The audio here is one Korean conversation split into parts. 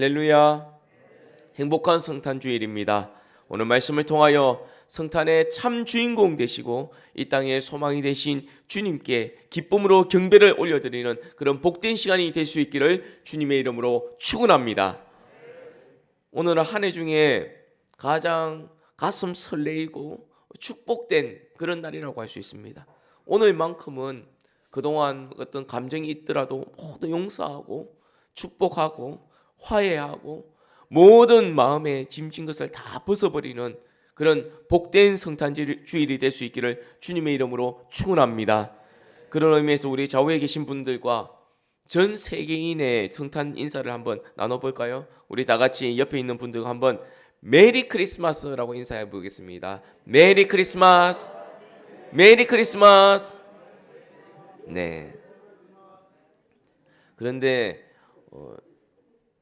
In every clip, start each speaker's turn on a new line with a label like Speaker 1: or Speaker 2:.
Speaker 1: 할렐루야. 행복한 성탄 주일입니다. 오늘 말씀을 통하여 성탄의 참 주인공 되시고 이 땅의 소망이 되신 주님께 기쁨으로 경배를 올려드리는 그런 복된 시간이 될 수 있기를 주님의 이름으로 축원합니다. 오늘은 한 해 중에 가장 가슴 설레이고 축복된 그런 날이라고 할 수 있습니다. 오늘만큼은 그동안 어떤 감정이 있더라도 모두 용서하고 축복하고 화해하고 모든 마음에 짐진 것을 다 벗어버리는 그런 복된 성탄 주일이 될 수 있기를 주님의 이름으로 축원합니다. 그런 의미에서 우리 좌우에 계신 분들과 전 세계인의 성탄 인사를 한번 나눠볼까요? 우리 다 같이 옆에 있는 분들과 한번 메리 크리스마스라고 인사해 보겠습니다. 메리 크리스마스, 메리 크리스마스. 네. 그런데 어,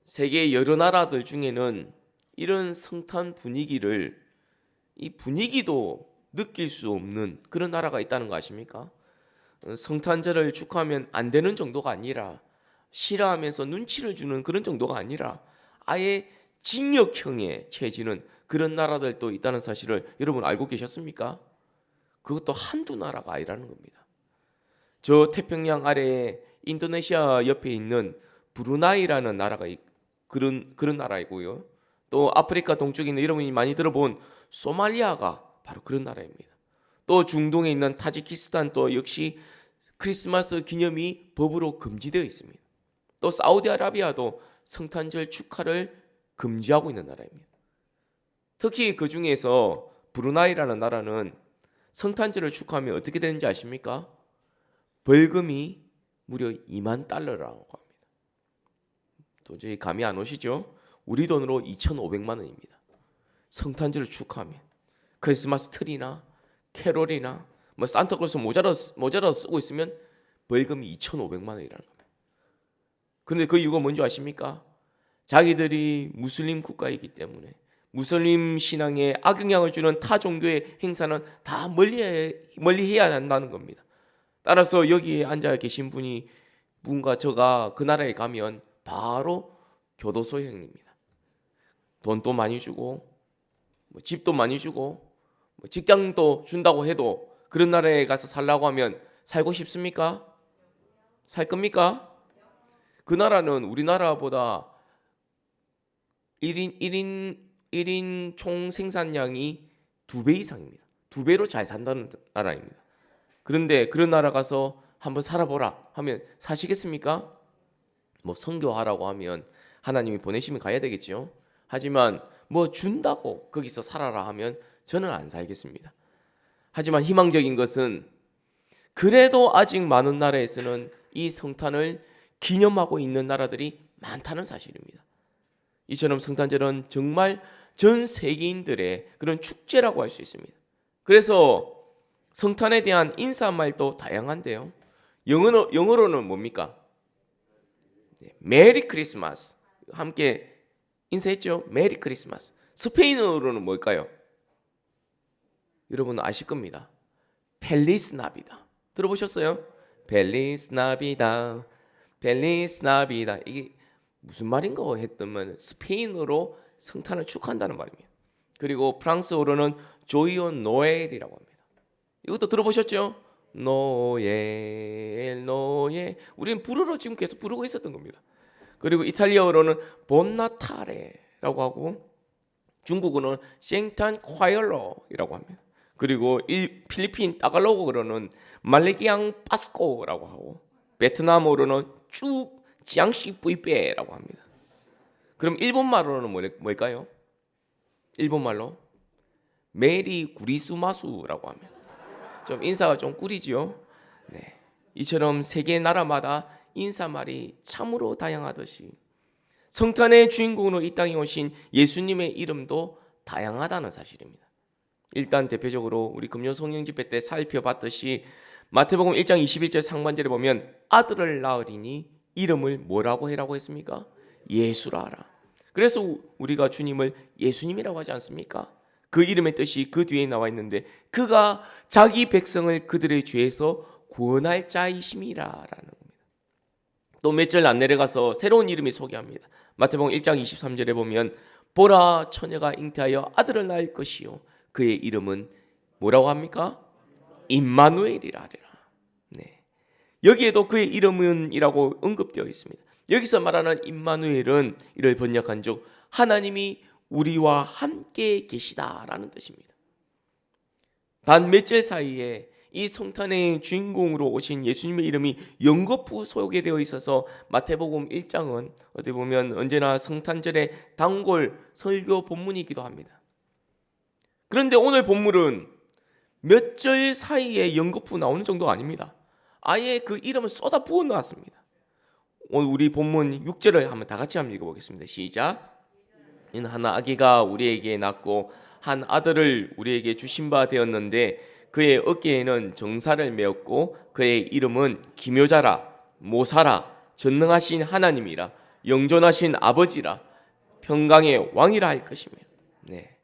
Speaker 1: 세계 여러 나라들 중에는 이런 성탄 분위기를 이 분위기도 느낄 수 없는 그런 나라가 있다는 거 아십니까? 어, 성탄절을 축하하면 안 되는 정도가 아니라 싫어하면서 눈치를 주는 그런 정도가 아니라 아예 징역형에 처해지는 그런 나라들도 있다는 사실을 여러분 알고 계셨습니까? 그것도 한두 나라가 아니라는 겁니다. 저 태평양 아래에 인도네시아 옆에 있는 브루나이라는 나라가 있, 그런 그런 나라이고요. 또 아프리카 동쪽에 있는 여러분이 많이 들어본 소말리아가 바로 그런 나라입니다. 또 중동에 있는 타지키스탄 또 역시 크리스마스 기념이 법으로 금지되어 있습니다. 또 사우디아라비아도 성탄절 축하를 금지하고 있는 나라입니다. 특히 그 중에서 브루나이라는 나라는 성탄절을 축하하면 어떻게 되는지 아십니까? 벌금이 무려 2만 달러라고 합니다. 도저히 감이 안 오시죠? 우리 돈으로 2,500만 원입니다. 성탄절을 축하하면 크리스마스 트리나 캐롤이나 뭐 산타클로스 모자라 모자라 쓰고 있으면 벌금이 2,500만 원이라는 겁니다. 그런데 그 이유가 뭔지 아십니까? 자기들이 무슬림 국가이기 때문에 무슬림 신앙에 악영향을 주는 타 종교의 행사는 다 멀리 멀리 해야 한다는 겁니다. 따라서 여기에 앉아 계신 분이 뭔가 저가 그 나라에 가면 바로 교도소 형입니다. 돈도 많이 주고 뭐 집도 많이 주고 뭐 직장도 준다고 해도 그런 나라에 가서 살라고 하면 살고 싶습니까? 살 겁니까? 그 나라는 우리나라보다 1인 1인 1인 총 생산량이 두 배 이상입니다. 두 배로 잘 산다는 나라입니다. 그런데 그런 나라 가서 한번 살아보라 하면 사시겠습니까? 뭐 선교하라고 하면 하나님이 보내시면 가야 되겠죠. 하지만 뭐 준다고 거기서 살아라 하면 저는 안 살겠습니다. 하지만 희망적인 것은 그래도 아직 많은 나라에서는 이 성탄을 기념하고 있는 나라들이 많다는 사실입니다. 이처럼 성탄절은 정말 전 세계인들의 그런 축제라고 할 수 있습니다. 그래서 성탄에 대한 인사말도 다양한데요. 영어로, 영어로는 뭡니까? 네, 메리 크리스마스. 함께 인사했죠? 메리 크리스마스. 스페인어로는 뭘까요? 여러분 아실 겁니다. 펠리스 나비다. 들어보셨어요? 펠리스 나비다. 펠리스 나비다. 이게 무슨 말인가 했더만 스페인어로 성탄을 축하한다는 말입니다. 그리고 프랑스어로는 조이오 노엘이라고 합니다. 이것도 들어보셨죠? 노엘 노엘 우리는 부르러 지금 계속 부르고 있었던 겁니다. 그리고 이탈리아어로는 본나타레라고 하고 중국어는 생탄 콰이얼로이라고 합니다. 그리고 일, 필리핀 따갈로그로는 말레기앙 파스코라고 하고 베트남어로는 쭉 지앙시 뿌이빼라고 합니다. 그럼 일본말로는 뭘까요? 일본말로 메리 구리수마수라고 합니다. 좀 인사가 좀 꾸리지요. 네. 이처럼 세계 나라마다 인사말이 참으로 다양하듯이 성탄의 주인공으로 이 땅에 오신 예수님의 이름도 다양하다는 사실입니다. 일단 대표적으로 우리 금요 성령 집회 때 살펴봤듯이 마태복음 1장 21절 상반절에 보면 아들을 낳으리니 이름을 뭐라고 해라고 했습니까? 예수라 하라. 그래서 우리가 주님을 예수님이라고 하지 않습니까? 그 이름의 뜻이 그 뒤에 나와 있는데 그가 자기 백성을 그들의 죄에서 구원할 자이심이라라는 겁니다. 또 몇 절 안 내려가서 새로운 이름이 소개합니다. 마태복음 1장 23절에 보면 보라 처녀가 잉태하여 아들을 낳을 것이요 그의 이름은 뭐라고 합니까? 임마누엘이라 하리라. 네. 여기에도 그의 이름은이라고 언급되어 있습니다. 여기서 말하는 임마누엘은 이를 번역한 즉 하나님이 우리와 함께 계시다라는 뜻입니다. 단몇절 사이에 이 성탄의 주인공으로 오신 예수님의 이름이 연거푸 소개되어 있어서 마태복음 1장은 어떻게 보면 언제나 성탄절의 단골 설교 본문이기도 합니다. 그런데 오늘 본문은 몇 절 사이에 연거푸 나오는 정도 아닙니다. 아예 그 이름을 쏟아 부어 놓았습니다. 오늘 우리 본문 6절을 한번 다 같이 한번 읽어보겠습니다. 시작. 하나 아기가 우리에게 낳고 한 아들을 우리에게 주신 바 되었는데 그의 어깨에는 정사를 메었고 그의 이름은 기묘자라 모사라 전능하신 하나님이라 영존하신 아버지라 평강의 왕이라 할 것이며 네.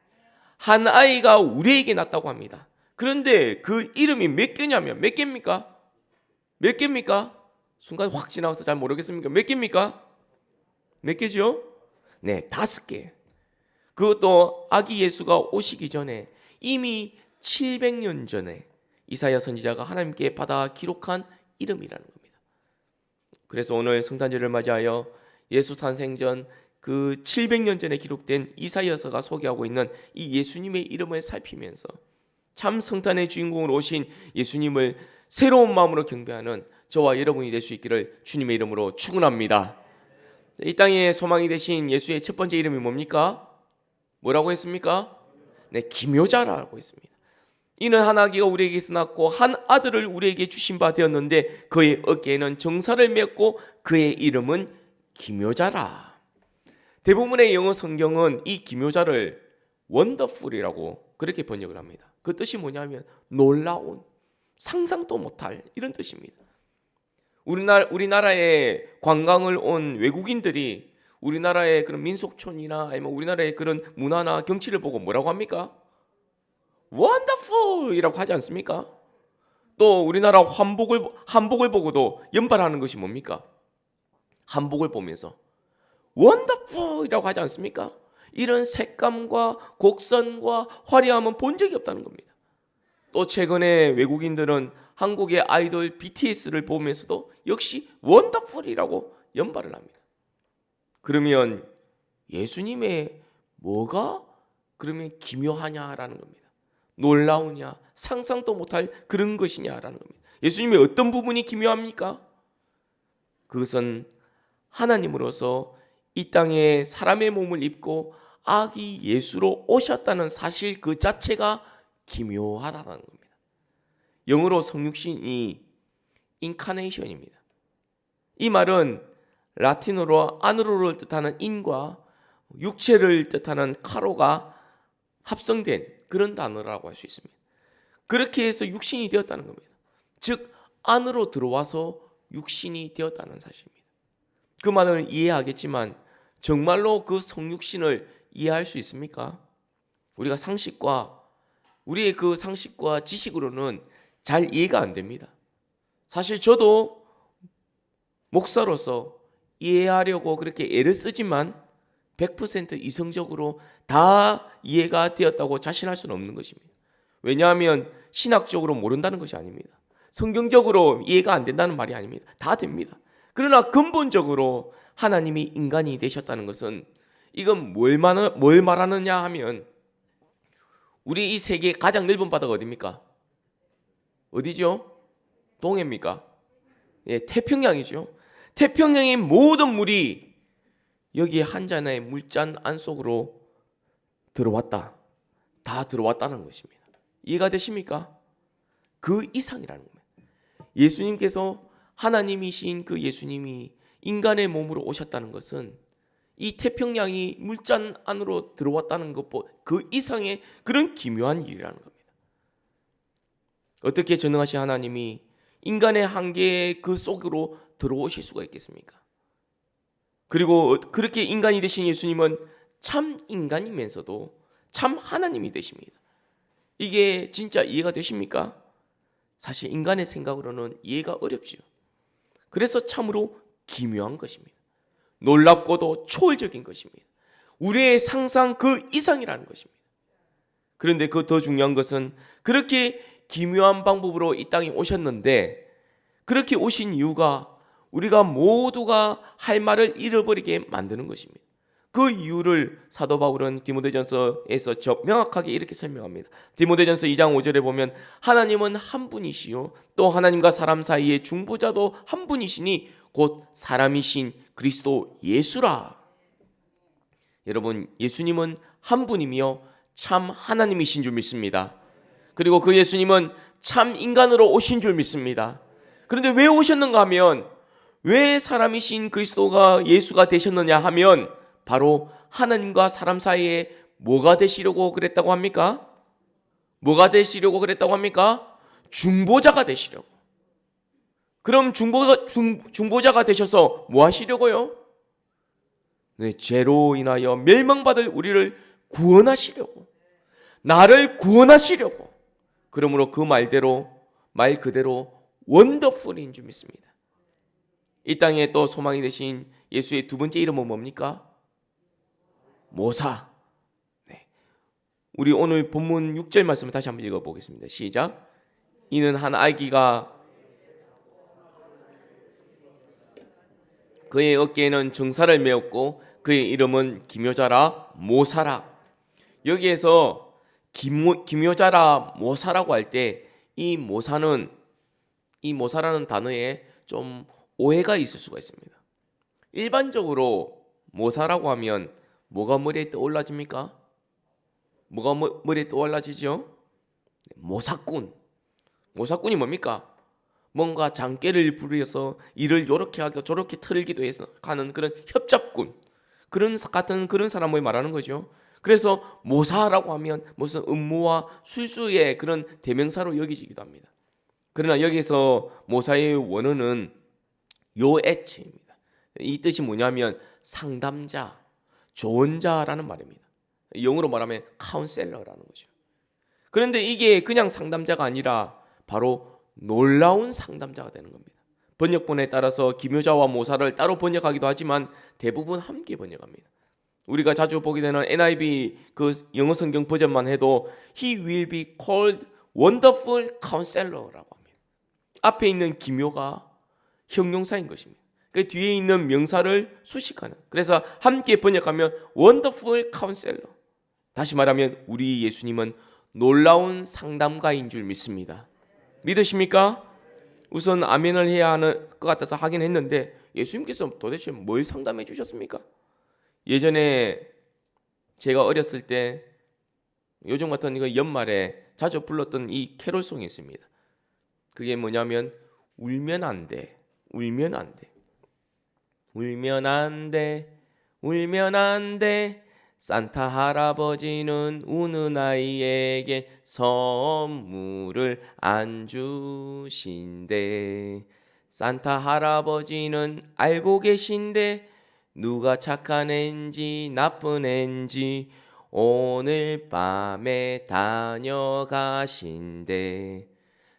Speaker 1: 한 아이가 우리에게 낳았다고 합니다. 그런데 그 이름이 몇 개냐면 몇 개입니까? 몇 개입니까? 순간 확 지나가서 잘 모르겠습니까? 몇 개입니까? 몇 개죠? 네, 다섯 개. 그것도 아기 예수가 오시기 전에 이미 700년 전에 이사야 선지자가 하나님께 받아 기록한 이름이라는 겁니다. 그래서 오늘 성탄절을 맞이하여 예수 탄생 전 그 700년 전에 기록된 이사야서가 소개하고 있는 이 예수님의 이름을 살피면서 참 성탄의 주인공으로 오신 예수님을 새로운 마음으로 경배하는 저와 여러분이 될 수 있기를 주님의 이름으로 축원합니다. 이 땅에 소망이 되신 예수의 첫 번째 이름이 뭡니까? 뭐라고 했습니까? 네, 기묘자라고 했습니다. 이는 한 아기가 우리에게서 낳고 한 아들을 우리에게 주신 바 되었는데 그의 어깨에는 정사를 맺고 그의 이름은 기묘자라. 대부분의 영어 성경은 이 기묘자를 원더풀이라고 그렇게 번역을 합니다. 그 뜻이 뭐냐면 놀라운, 상상도 못할 이런 뜻입니다. 우리나라 우리나라에 관광을 온 외국인들이 우리나라의 그런 민속촌이나 아니면 우리나라의 그런 문화나 경치를 보고 뭐라고 합니까? 원더풀이라고 하지 않습니까? 또 우리나라 한복을 한복을 보고도 연발하는 것이 뭡니까? 한복을 보면서 원더풀이라고 하지 않습니까? 이런 색감과 곡선과 화려함은 본 적이 없다는 겁니다. 또 최근에 외국인들은 한국의 아이돌 BTS를 보면서도 역시 원더풀이라고 연발을 합니다. 그러면 예수님의 뭐가 그러면 기묘하냐라는 겁니다. 놀라우냐, 상상도 못할 그런 것이냐라는 겁니다. 예수님의 어떤 부분이 기묘합니까? 그것은 하나님으로서 이 땅에 사람의 몸을 입고 아기 예수로 오셨다는 사실 그 자체가 기묘하다는 겁니다. 영어로 성육신이 인카네이션입니다. 이 말은 라틴어로 아누로를 뜻하는 인과 육체를 뜻하는 카로가 합성된 그런 단어라고 할 수 있습니다. 그렇게 해서 육신이 되었다는 겁니다. 즉 안으로 들어와서 육신이 되었다는 사실입니다. 그 말을 이해하겠지만 정말로 그 성육신을 이해할 수 있습니까? 우리가 상식과 우리의 그 상식과 지식으로는 잘 이해가 안 됩니다. 사실 저도 목사로서 이해하려고 그렇게 애를 쓰지만 100% 이성적으로 다 이해가 되었다고 자신할 수는 없는 것입니다. 왜냐하면 신학적으로 모른다는 것이 아닙니다. 성경적으로 이해가 안 된다는 말이 아닙니다. 다 됩니다. 그러나 근본적으로 하나님이 인간이 되셨다는 것은 이건 뭘, 말, 뭘 말하느냐 하면 우리 이 세계의 가장 넓은 바다가 어디입니까? 어디죠? 동해입니까? 예, 태평양이죠. 태평양의 모든 물이 여기 한 잔의 물잔 안 속으로 들어왔다. 다 들어왔다는 것입니다. 이해가 되십니까? 그 이상이라는 겁니다. 예수님께서 하나님이신 그 예수님이 인간의 몸으로 오셨다는 것은 이 태평양이 물잔 안으로 들어왔다는 것보 그 이상의 그런 기묘한 일이라는 겁니다. 어떻게 전능하신 하나님이 인간의 한계의 그 속으로 들어오실 수가 있겠습니까? 그리고 그렇게 인간이 되신 예수님은 참 인간이면서도 참 하나님이 되십니다. 이게 진짜 이해가 되십니까? 사실 인간의 생각으로는 이해가 어렵죠. 그래서 참으로 기묘한 것입니다. 놀랍고도 초월적인 것입니다. 우리의 상상 그 이상이라는 것입니다. 그런데 그 더 중요한 것은 그렇게 기묘한 방법으로 이 땅에 오셨는데 그렇게 오신 이유가 우리가 모두가 할 말을 잃어버리게 만드는 것입니다. 그 이유를 사도 바울은 디모데전서에서 저- 명확하게 이렇게 설명합니다. 디모데전서 2장 5절에 보면 하나님은 한 분이시요 또 하나님과 사람 사이의 중보자도 한 분이시니 곧 사람이신 그리스도 예수라. 여러분 예수님은 한 분이며 참 하나님이신 줄 믿습니다. 그리고 그 예수님은 참 인간으로 오신 줄 믿습니다. 그런데 왜 오셨는가 하면 왜 사람이신 그리스도가 예수가 되셨느냐 하면 바로 하나님과 사람 사이에 뭐가 되시려고 그랬다고 합니까? 뭐가 되시려고 그랬다고 합니까? 중보자가 되시려고. 그럼 중보가 중, 중보자가 되셔서 뭐 하시려고요? 네, 죄로 인하여 멸망받을 우리를 구원하시려고. 나를 구원하시려고. 그러므로 그 말대로 말 그대로 원더풀인 줄 믿습니다. 이 땅에 또 소망이 되신 예수의 두 번째 이름은 뭡니까? 모사. 네. 우리 오늘 본문 6절 말씀을 다시 한번 읽어 보겠습니다. 시작. 이는 한 아기가 그의 어깨에는 정사를 메었고 그의 이름은 기묘자라 모사라. 여기에서 기모, 기묘자라 모사라고 할 때 이 모사는 이 모사라는 단어에 좀 오해가 있을 수가 있습니다. 일반적으로 모사라고 하면 뭐가 머리에 떠올라집니까? 뭐가 머, 머리에 떠올라지죠? 모사꾼. 모사꾼이 뭡니까? 뭔가 장깨를 부려서 일을 요렇게 하고 저렇게 틀기도 해서 가는 그런 협잡꾼. 그런 사- 같은 그런 사람을 말하는 거죠. 그래서 모사라고 하면 무슨 음모와 술수의 그런 대명사로 여기지기도 합니다. 그러나 여기서 모사의 원어는 요에츠입니다. 이 뜻이 뭐냐면 상담자, 조언자라는 말입니다. 영어로 말하면 카운셀러라는 거죠. 그런데 이게 그냥 상담자가 아니라 바로 놀라운 상담자가 되는 겁니다. 번역본에 따라서 기묘자와 모사를 따로 번역하기도 하지만 대부분 함께 번역합니다. 우리가 자주 보게 되는 NIV 그 영어 성경 버전만 해도 He will be called Wonderful Counselor라고 합니다. 앞에 있는 기묘가 형용사인 것입니다. 그 뒤에 있는 명사를 수식하는. 그래서 함께 번역하면 Wonderful Counselor. 다시 말하면 우리 예수님은 놀라운 상담가인 줄 믿습니다. 믿으십니까? 우선 아멘을 해야 하는 것 같아서 하긴 했는데 예수님께서 도대체 뭘 상담해 주셨습니까? 예전에 제가 어렸을 때 요즘 같은 이거 연말에 자주 불렀던 이 캐롤송이 있습니다. 그게 뭐냐면 울면 안 돼. 울면 안 돼. 울면 안 돼. 울면 안 돼. 산타 할아버지는 우는 아이에게 선물을 안 주신대. 산타 할아버지는 알고 계신데 누가 착한 앤지 나쁜 앤지 오늘 밤에 다녀가신대.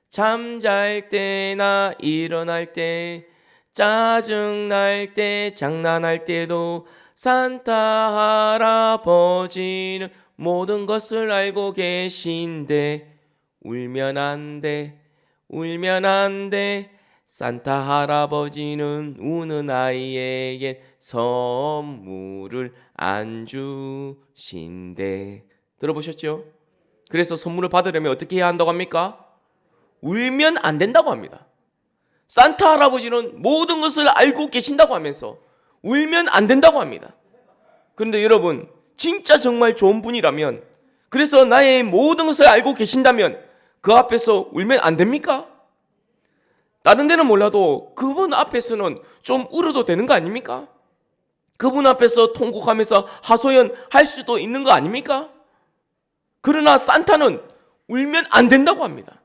Speaker 1: 잠잘 때나 일어날 때 짜증 날 때 장난할 때도 산타 할아버지는 모든 것을 알고 계신데 울면 안 돼, 울면 안 돼. 산타 할아버지는 우는 아이에게 선물을 안 주신대. 들어보셨죠? 그래서 선물을 받으려면 어떻게 해야 한다고 합니까? 울면 안 된다고 합니다. 산타 할아버지는 모든 것을 알고 계신다고 하면서 울면 안 된다고 합니다. 그런데 여러분, 진짜 정말 좋은 분이라면, 그래서 나의 모든 것을 알고 계신다면, 그 앞에서 울면 안 됩니까? 다른 데는 몰라도 그분 앞에서는 좀 울어도 되는 거 아닙니까? 그분 앞에서 통곡하면서 하소연 할 수도 있는 거 아닙니까? 그러나 산타는 울면 안 된다고 합니다.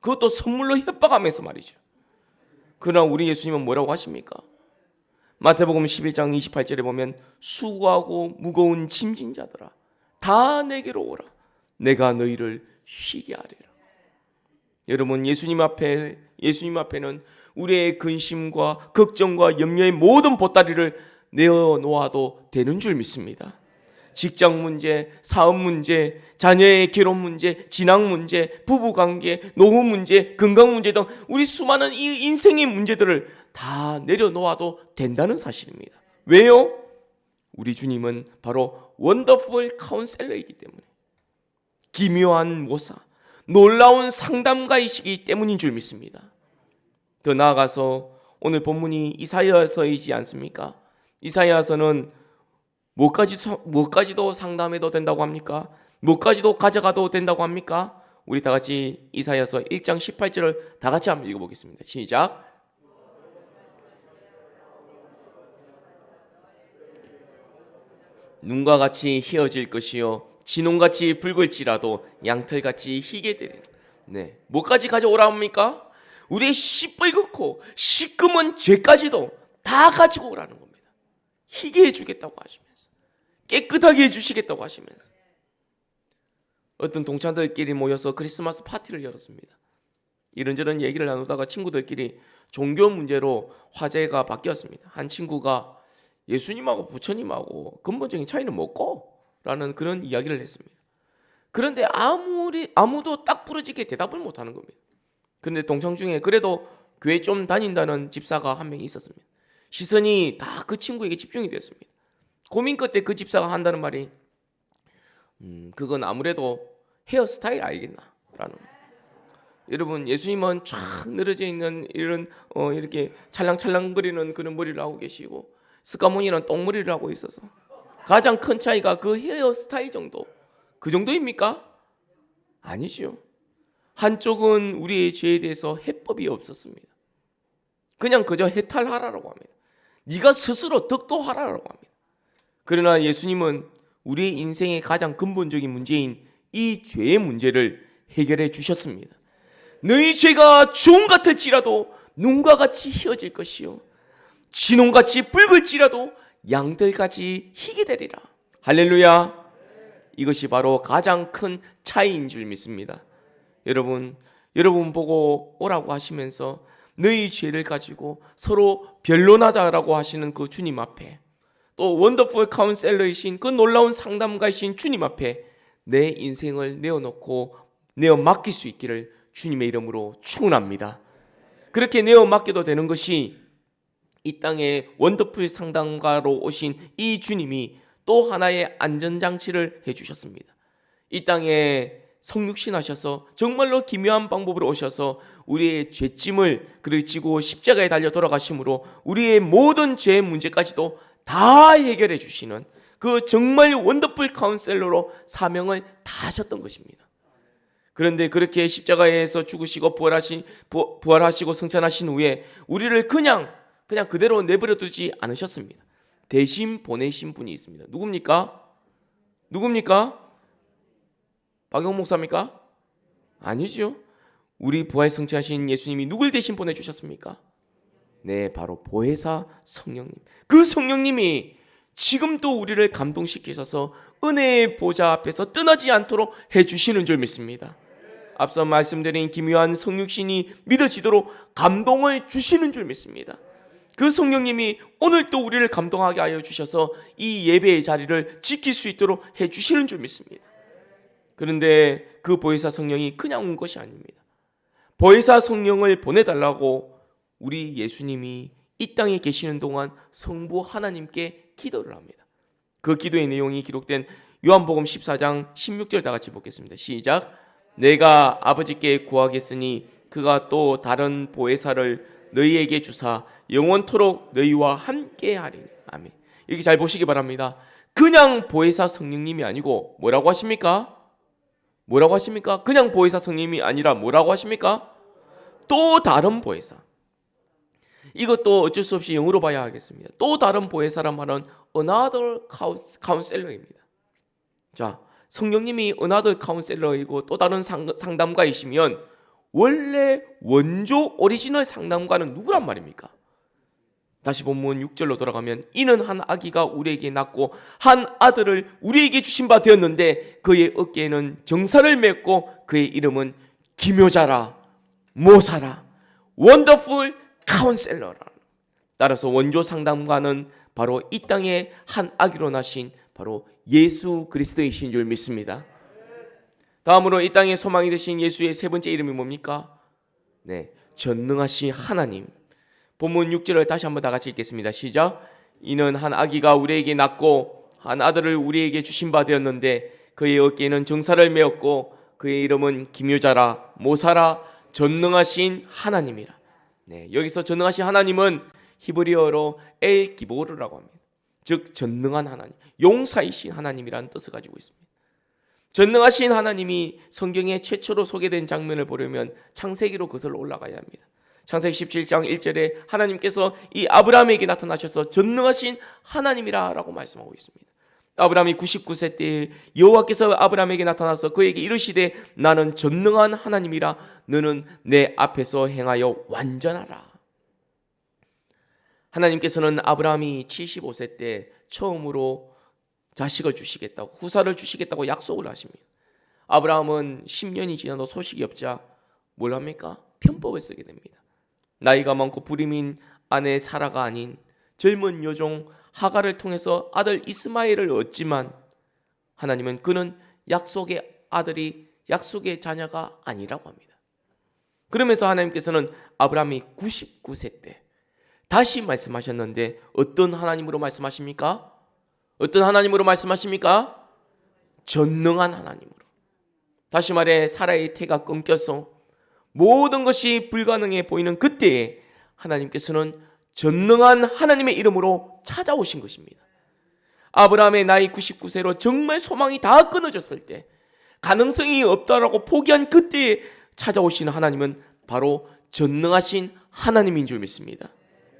Speaker 1: 그것도 선물로 협박하면서 말이죠. 그러나 우리 예수님은 뭐라고 하십니까? 마태복음 11장 28절에 보면 수고하고 무거운 짐진 자들아 다 내게로 오라 내가 너희를 쉬게 하리라. 여러분 예수님 앞에 예수님 앞에는 우리의 근심과 걱정과 염려의 모든 보따리를 내어놓아도 되는 줄 믿습니다. 직장 문제, 사업 문제, 자녀의 결혼 문제, 진학 문제, 부부 관계, 노후 문제, 건강 문제 등 우리 수많은 이 인생의 문제들을 다 내려놓아도 된다는 사실입니다. 왜요? 우리 주님은 바로 원더풀 카운셀러이기 때문에 기묘한 모사, 놀라운 상담가이시기 때문인 줄 믿습니다. 더 나아가서 오늘 본문이 이사야서이지 않습니까? 이사야서는 뭐까지 뭐까지도 상담해도 된다고 합니까? 뭐까지도 가져가도 된다고 합니까? 우리 다 같이 이사야서 1장 18절을 다 같이 한번 읽어보겠습니다. 시작. 눈과 같이 희어질 것이요 진홍같이 붉을지라도 양털같이 희게 되리라. 네, 뭐까지 가져오라 합니까? 우리의 시뻘겋고 시꺼먼 죄까지도 다 가지고 오라는 겁니다. 희게 해주겠다고 하시면서 깨끗하게 해주시겠다고 하시면서 어떤 동창들끼리 모여서 크리스마스 파티를 열었습니다. 이런저런 얘기를 나누다가 친구들끼리 종교 문제로 화제가 바뀌었습니다. 한 친구가 예수님하고 부처님하고 근본적인 차이는 뭐고? 라는 그런 이야기를 했습니다. 그런데 아무리 아무도 딱 부러지게 대답을 못 하는 겁니다. 근데 동창 중에 그래도 교회 좀 다닌다는 집사가 한명 있었습니다. 시선이 다 그 친구에게 집중이 됐습니다. 고민 끝에 그 집사가 한다는 말이 음, 그건 아무래도 헤어스타일 알겠나? 라는 거예요. 여러분 예수님은 쫙 늘어져 있는 이런 어, 이렇게 찰랑찰랑거리는 그런 머리를 하고 계시고 스카모니는 똥머리를 하고 있어서 가장 큰 차이가 그 헤어스타일 정도 그 정도입니까? 아니지요. 한쪽은 우리의 죄에 대해서 해법이 없었습니다. 그냥 그저 해탈하라고 합니다. 네가 스스로 덕도하라고 합니다. 그러나 예수님은 우리의 인생의 가장 근본적인 문제인 이 죄의 문제를 해결해 주셨습니다. 너희 죄가 종 같을지라도 눈과 같이 희어질 것이요 진홍같이 붉을지라도 양들같이 희게 되리라. 할렐루야. 이것이 바로 가장 큰 차이인 줄 믿습니다. 여러분, 여러분 보고 오라고 하시면서 너희 죄를 가지고 서로 변론하자라고 하시는 그 주님 앞에 또 원더풀 카운셀러이신 그 놀라운 상담가이신 주님 앞에 내 인생을 내어놓고 내어 맡길 수 있기를 주님의 이름으로 축원합니다. 그렇게 내어 맡겨도 되는 것이 이 땅에 원더풀 상담가로 오신 이 주님이 또 하나의 안전장치를 해주셨습니다. 이 땅에 성육신 하셔서 정말로 기묘한 방법으로 오셔서 우리의 죄짐을 그를 지고 십자가에 달려 돌아가심으로 우리의 모든 죄 문제까지도 다 해결해 주시는 그 정말 원더풀 카운셀러로 사명을 다 하셨던 것입니다. 그런데 그렇게 십자가에서 죽으시고 부활하신 부- 부활하시고 성찬하신 후에 우리를 그냥 그냥 그대로 내버려 두지 않으셨습니다. 대신 보내신 분이 있습니다. 누굽니까? 누굽니까? 박영 목사입니까? 아니죠. 우리 부활 성취하신 예수님이 누굴 대신 보내 주셨습니까? 네, 바로 보혜사 성령님. 그 성령님이 지금도 우리를 감동시키셔서 은혜의 보좌 앞에서 떠나지 않도록 해 주시는 줄 믿습니다. 앞서 말씀드린 기묘한 성육신이 믿어지도록 감동을 주시는 줄 믿습니다. 그 성령님이 오늘 또 우리를 감동하게 하여 주셔서 이 예배의 자리를 지킬 수 있도록 해 주시는 줄 믿습니다. 그런데 그 보혜사 성령이 그냥 온 것이 아닙니다. 보혜사 성령을 보내달라고 우리 예수님이 이 땅에 계시는 동안 성부 하나님께 기도를 합니다. 그 기도의 내용이 기록된 요한복음 14장 16절 다 같이 보겠습니다. 시작. 내가 아버지께 구하겠으니 그가 또 다른 보혜사를 너희에게 주사 영원토록 너희와 함께 하리니. 아멘. 여기 잘 보시기 바랍니다. 그냥 보혜사 성령님이 아니고 뭐라고 하십니까? 뭐라고 하십니까? 그냥 보혜사 성령님이 아니라 뭐라고 하십니까? 또 다른 보혜사. 이것도 어쩔 수 없이 영어로 봐야 하겠습니다. 또 다른 보혜사란 말은 another counselor입니다. 자, 성령님이 another counselor이고 또 다른 상, 상담가이시면 원래 원조 오리지널 상담가는 누구란 말입니까? 다시 본문 6절로 돌아가면 이는 한 아기가 우리에게 낳고 한 아들을 우리에게 주신 바 되었는데 그의 어깨에는 정사를 맺고 그의 이름은 기묘자라 모사라 원더풀 카운셀러라. 따라서 원조 상담가는 바로 이 땅에 한 아기로 나신 바로 예수 그리스도이신 줄 믿습니다. 다음으로 이 땅에 소망이 되신 예수의 세 번째 이름이 뭡니까? 네, 전능하신 하나님. 본문 6절을 다시 한번 다 같이 읽겠습니다. 시작. 이는 한 아기가 우리에게 낳고 한 아들을 우리에게 주신 바 되었는데 그의 어깨에는 정사를 메었고 그의 이름은 기묘자라 모사라 전능하신 하나님이라. 네, 여기서 전능하신 하나님은 히브리어로 엘 기보르라고 합니다. 즉 전능한 하나님, 용사이신 하나님이라는 뜻을 가지고 있습니다. 전능하신 하나님이 성경에 최초로 소개된 장면을 보려면 창세기로 그슬러 올라가야 합니다. 창세기 17장 1절에 하나님께서 이 아브라함에게 나타나셔서 전능하신 하나님이라라고 말씀하고 있습니다. 아브라함이 99세 때 여호와께서 아브라함에게 나타나서 그에게 이르시되 나는 전능한 하나님이라 너는 내 앞에서 행하여 완전하라. 하나님께서는 아브라함이 75세 때 처음으로 자식을 주시겠다고 후사를 주시겠다고 약속을 하십니다. 아브라함은 10년이 지나도 소식이 없자 뭘 합니까? 편법을 쓰게 됩니다. 나이가 많고 불임인 아내 사라가 아닌 젊은 여종 하가를 통해서 아들 이스마엘을 얻지만 하나님은 그는 약속의 아들이 약속의 자녀가 아니라고 합니다. 그러면서 하나님께서는 아브라함이 99세 때 다시 말씀하셨는데 어떤 하나님으로 말씀하십니까? 어떤 하나님으로 말씀하십니까? 전능한 하나님으로. 다시 말해 사라의 태가 끊겨서 모든 것이 불가능해 보이는 그때에 하나님께서는 전능한 하나님의 이름으로 찾아오신 것입니다. 아브라함의 나이 99세로 정말 소망이 다 끊어졌을 때 가능성이 없다라고 포기한 그때에 찾아오신 하나님은 바로 전능하신 하나님인 줄 믿습니다.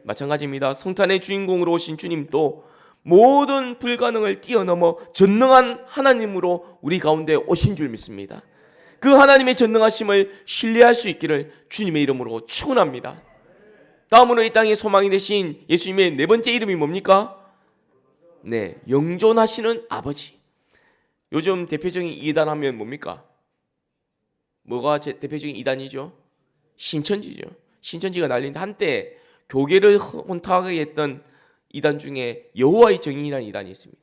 Speaker 1: 마찬가지입니다. 성탄의 주인공으로 오신 주님도 모든 불가능을 뛰어넘어 전능한 하나님으로 우리 가운데 오신 줄 믿습니다. 그 하나님의 전능하심을 신뢰할 수 있기를 주님의 이름으로 축원합니다. 다음으로 이 땅에 소망이 되신 예수님의 네 번째 이름이 뭡니까? 네, 영존하시는 아버지. 요즘 대표적인 이단 하면 뭡니까? 뭐가 제 대표적인 이단이죠? 신천지죠. 신천지가 날린 한때 교계를 혼탁하게 했던 이단 중에 여호와의 정인이라는 이단이 있습니다.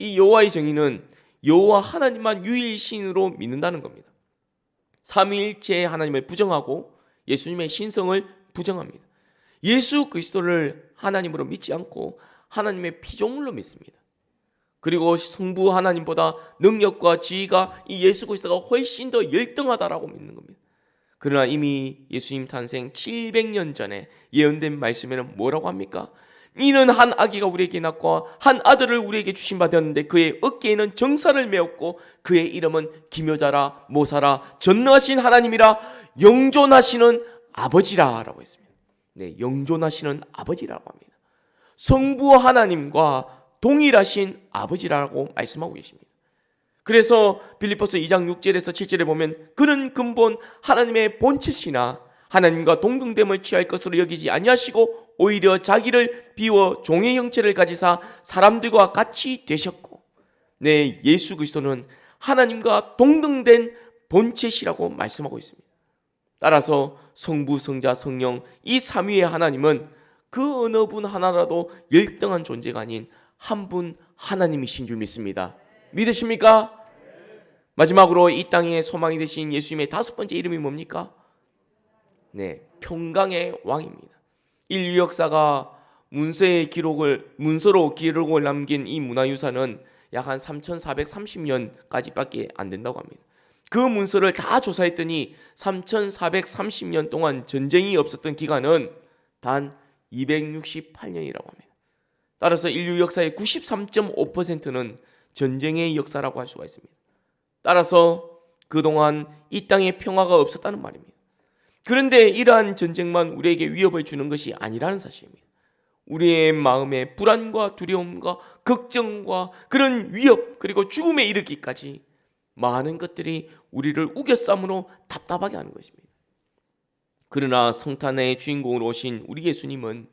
Speaker 1: 이 여호와의 정인은 여호와 하나님만 유일신으로 믿는다는 겁니다. 삼위일체 하나님을 부정하고 예수님의 신성을 부정합니다. 예수 그리스도를 하나님으로 믿지 않고 하나님의 피조물로 믿습니다. 그리고 성부 하나님보다 능력과 지위가 이 예수 그리스도가 훨씬 더 열등하다라고 믿는 겁니다. 그러나 이미 예수님 탄생 700년 전에 예언된 말씀에는 뭐라고 합니까? 이는 한 아기가 우리에게 낳고 한 아들을 우리에게 주신 바 되었는데 그의 어깨에는 정사를 메었고 그의 이름은 기묘자라 모사라 전능하신 하나님이라 영존하시는 아버지라라고 했습니다. 네, 영존하시는 아버지라고 합니다. 성부 하나님과 동일하신 아버지라고 말씀하고 계십니다. 그래서 빌립보서 2장 6절에서 7절에 보면 그는 근본 하나님의 본체시나 하나님과 동등됨을 취할 것으로 여기지 아니하시고 오히려 자기를 비워 종의 형체를 가지사 사람들과 같이 되셨고 네 예수 그리스도는 하나님과 동등된 본체시라고 말씀하고 있습니다. 따라서 성부 성자 성령 이 삼위의 하나님은 그 어느 분 하나라도 열등한 존재가 아닌 한 분 하나님이신 줄 믿습니다. 믿으십니까? 마지막으로 이 땅에 소망이 되신 예수님의 다섯 번째 이름이 뭡니까? 네, 평강의 왕입니다. 인류 역사가 문서의 기록을 문서로 기록을 남긴 이 문화유산은 약 한 3,430년까지밖에 안 된다고 합니다. 그 문서를 다 조사했더니 3,430년 동안 전쟁이 없었던 기간은 단 268년이라고 합니다. 따라서 인류 역사의 93.5%는 전쟁의 역사라고 할 수가 있습니다. 따라서 그동안 이 땅에 평화가 없었다는 말입니다. 그런데 이러한 전쟁만 우리에게 위협을 주는 것이 아니라는 사실입니다. 우리의 마음에 불안과 두려움과 걱정과 그런 위협 그리고 죽음에 이르기까지 많은 것들이 우리를 우겨싸므로 답답하게 하는 것입니다. 그러나 성탄의 주인공으로 오신 우리 예수님은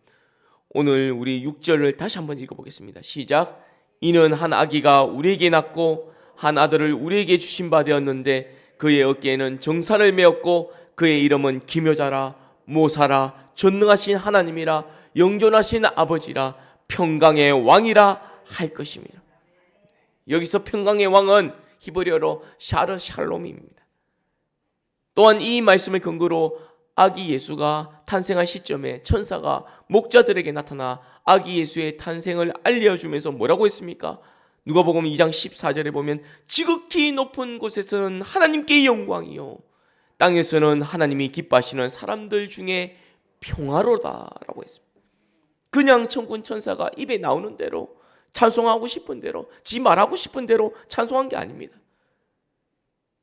Speaker 1: 오늘 우리 6절을 다시 한번 읽어보겠습니다. 시작. 이는 한 아기가 우리에게 낳고 한 아들을 우리에게 주신 바 되었는데 그의 어깨에는 정사를 메었고 그의 이름은 기묘자라 모사라 전능하신 하나님이라 영존하신 아버지라 평강의 왕이라 할 것입니다. 여기서 평강의 왕은 히브리어로 샤르 샬롬입니다. 또한 이 말씀을 근거로 아기 예수가 탄생한 시점에 천사가 목자들에게 나타나 아기 예수의 탄생을 알려주면서 뭐라고 했습니까? 누가복음 2장 14절에 보면 지극히 높은 곳에서는 하나님께 영광이요 땅에서는 하나님이 기뻐하시는 사람들 중에 평화로다라고 했습니다. 그냥 천군 천사가 입에 나오는 대로 찬송하고 싶은 대로 지 말하고 싶은 대로 찬송한 게 아닙니다.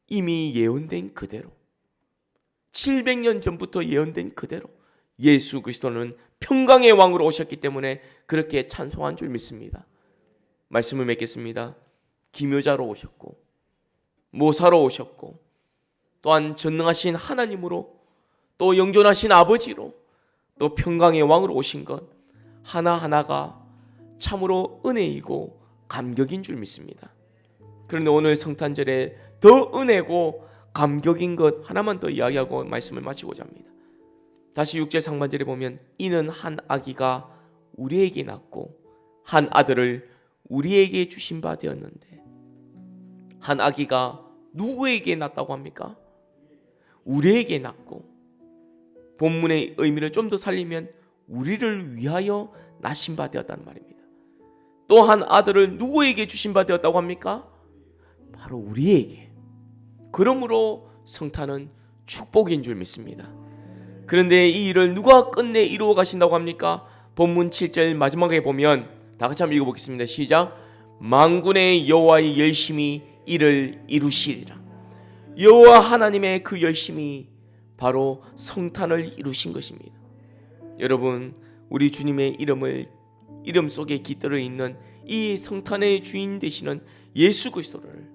Speaker 1: 이미 예언된 그대로 700년 전부터 예언된 그대로 예수 그리스도는 평강의 왕으로 오셨기 때문에 그렇게 찬송한 줄 믿습니다. 말씀을 맺겠습니다. 기묘자로 오셨고 모사로 오셨고 또한 전능하신 하나님으로 또 영존하신 아버지로 또 평강의 왕으로 오신 것 하나하나가 참으로 은혜이고 감격인 줄 믿습니다. 그런데 오늘 성탄절에 더 은혜고 감격인 것 하나만 더 이야기하고 말씀을 마치고자 합니다. 다시 6절 상반절에 보면 이는 한 아기가 우리에게 낳고 한 아들을 우리에게 주신 바 되었는데 한 아기가 누구에게 낳았다고 합니까? 우리에게 낳고 본문의 의미를 좀 더 살리면 우리를 위하여 낳으신 바 되었다는 말입니다. 또한 아들을 누구에게 주신 바 되었다고 합니까? 바로 우리에게. 그러므로 성탄은 축복인 줄 믿습니다. 그런데 이 일을 누가 끝내 이루어 가신다고 합니까? 본문 7절 마지막에 보면 다 같이 한번 읽어보겠습니다. 시작. 만군의 여호와의 열심히 이를 이루시리라. 여호와 하나님의 그 열심이 바로 성탄을 이루신 것입니다. 여러분, 우리 주님의 이름을 이름 속에 깃들어 있는 이 성탄의 주인 되시는 예수 그리스도를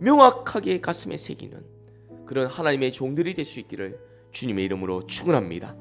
Speaker 1: 명확하게 가슴에 새기는 그런 하나님의 종들이 될 수 있기를 주님의 이름으로 축원합니다.